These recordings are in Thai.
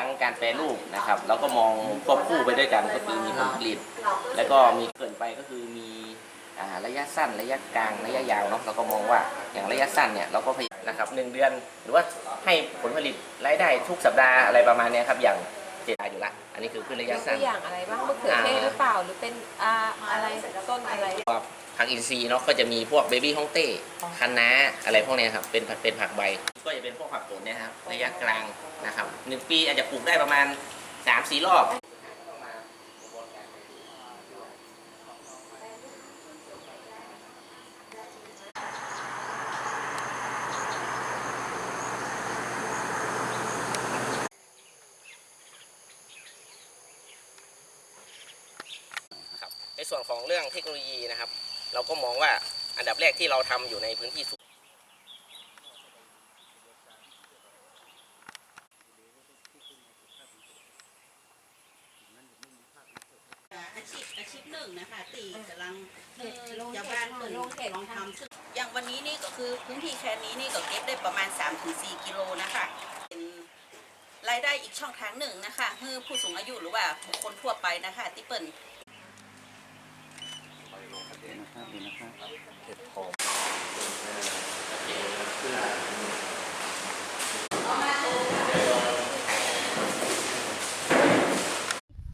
ทั้งการแปรรูปนะครับ แล้วก็มองควบคู่ไปด้วยกันก็คือมีผลผลิต แล้วก็มีเกินไปก็คือมีระยะสั้นระยะกลางระยะยาวเนาะเราก็มองว่าอย่างระยะสั้นเนี่ยเราก็พยายามนะครับหนึ่งเดือน หรือว่าให้ผลผลิตรายได้ทุกสัปดาห์อะไรประมาณนี้ครับอย่าง เจตาอยู่ละอันนี้คือพืชระยยะกสั้ตัน วอย่างอะไรบ้างมะเขือเทศหรือเปล่าหรือเป็นอ่าอะไรต้นอะไรผักอินทรีย์เนาะก็จะมีพวกเบบี้ฮ่องเต้คะน้าอะไรพวกเนี้ยครับเป็นเป็นผักใบ ก็จะเป็นพวกผักผลเนี่ยครับระยะกลางนะครับหนึ่งปีอาจจะปลูกได้ประมาณสามสี่รอบ ส่วนของเรื่องเทคโนโลยีนะครับ เราก็มองว่าอันดับแรกที่เราทำอยู่ในพื้นที่สูงอาชีพอาชีพหนึ่งนะคะตีกำลังเห็ดลงชาวบ้านเห็เปิดดลงเห็ดลองทำซึ่งอย่างวันนี้นี่ก็คือพื้นที่แค่นี้นี่ก็เก็บได้ประมาณ 3-4 กิโลนะคะเป็นรายได้อีกช่องทางหนึ่งนะคะเพื่อผู้สูงอายุหรือว่าบุคคลทั่วไปนะคะ ที่เปิ่ น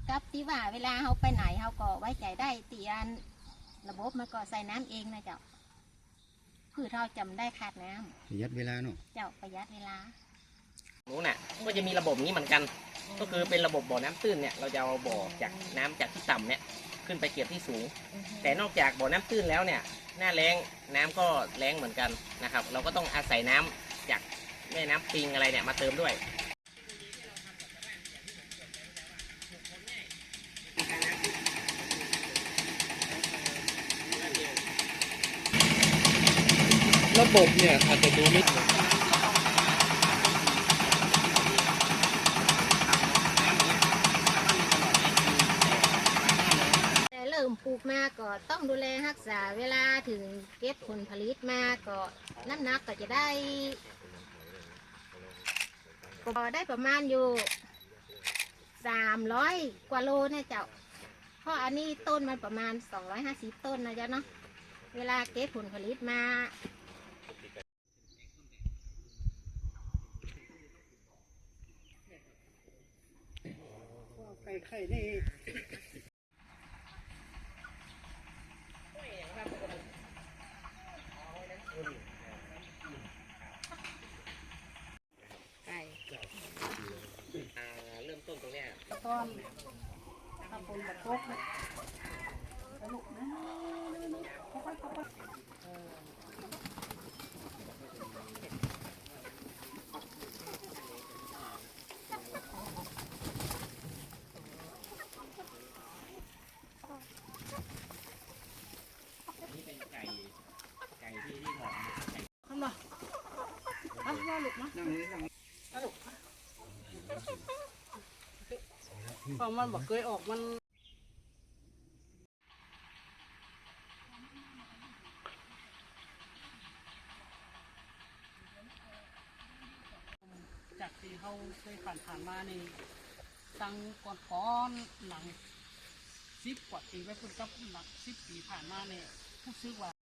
กับที่ว่าเวลาเขาไปไหนเขาก็ไว้ใจได้ตีอันระบบมันก็ใส่น้ำเองนะเจ้าพืชเราจำได้ขาดน้ำประหยัดเวลาเนาะเจ้าประหยัดเวลา นู้นน่ะก็จะมีระบบนี้เหมือนกัน ก็คือเป็นระบบบ่อน้ำตื้นเนี่ยเราจะเอาบ่อจากน้ำจากที่ต่ำเนี่ย ขึ้นไปเก็บที่สูง แต่นอกจากบ่อน้ำตื้นแล้วเนี่ย หน้าแล้งน้ำก็แล้งเหมือนกันนะครับ เราก็ต้องอาศัยน้ำจากแม่น้ำปิงอะไรเนี่ยมาเติมด้วยระบบเนี่ยอาจจะดูไม่ มาก็ต้องดูแลรักษาเวลาถึงเก็บผลผลิตมาก็น้ำหนักก็จะได้ก็ได้ประมาณอยู่สามร้อยกว่าโลเนี่ยเจ้าเพราะอันนี้ต้นมันประมาณสองร้อยห้าสิบต้นนะเจ้าเนาะเวลาเก็บผลผลิตมาไข่ไข่นี่ ไก่ อ่าเริ่มต้นตรง เนี้ยต้นตำบลบักพกนะลูกนะค่อยๆค่อยๆนี่เป็นไก่ ไก่ที่ที่หอมไก่ทำหรอทำว่าลูกนะนั่งเลยนั่งเพราะมันบอกเคยออกมันจากที่เขาเคยผ่านผ่านมานี่ตั้งก่อนก้อนหลังสิบกว่าปีไว้พุ่นกับหลังสิบปีผ่านมาเนี่ยผู้ซื้อว่า